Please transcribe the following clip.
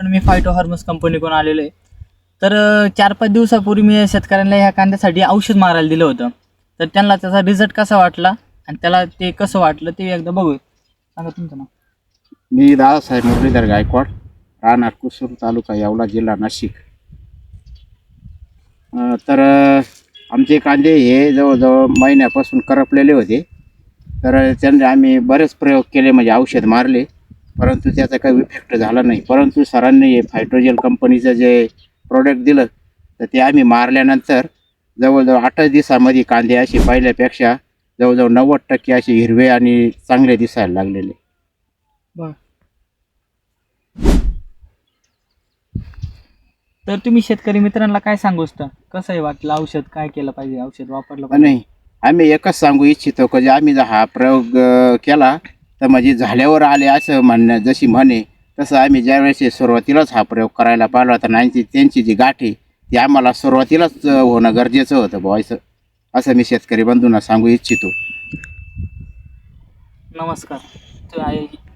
पण मी फायटो हार्मोस कंपनीकडून आलेलो आहे. तर चार पाच दिवसापूर्वी मी शेतकऱ्यांना ह्या कांद्यासाठी औषध मारायला दिलं होतं. तर त्यांना त्याचा रिझल्ट कसा वाटला आणि त्याला ते कसं वाटलं ते एकदा बघू सांगा तुमचं नाव. मी दादासाहेब मुरलीधर गायकवाड राहणार कुसूर तालुका यावला जिल्हा नाशिक. अं, तर अं, आमचे कांदे हे जवळजवळ महिन्यापासून करपलेले होते. तर त्यांनी आम्ही बरेच प्रयोग केले म्हणजे औषध मारले. परंतु त्याचा काही इफेक्ट झाला नाही. परंतु सरांनी हे फायट्रोजेल कंपनीचं जे प्रोडक्ट दिलं तर ते आम्ही मारल्यानंतर जवळजवळ आठच दिवसामध्ये कांदे असे पहिल्यापेक्षा जवळजवळ नव्वद टक्के असे हिरवे आणि चांगले दिसायला लागलेले. तर तुम्ही शेतकरी मित्रांना काय सांगू इच्छिता कसं आहे वाटलं? औषध काय केलं पाहिजे? औषध वापरलं नाही आम्ही एकच सांगू इच्छितो की जे आम्ही जर हा प्रयोग केला तर म्हणजे झाल्यावर आले असं म्हणणं जशी म्हणे तसं आम्ही ज्यावेळेस सुरुवातीलाच हा प्रयोग करायला पाहिला होता नाही त्यांची जी गाठी ती आम्हाला सुरुवातीलाच होणं गरजेचं होतं बुवा असं. असं मी शेतकरी बंधूंना सांगू इच्छितो. नमस्कार. तर आहे-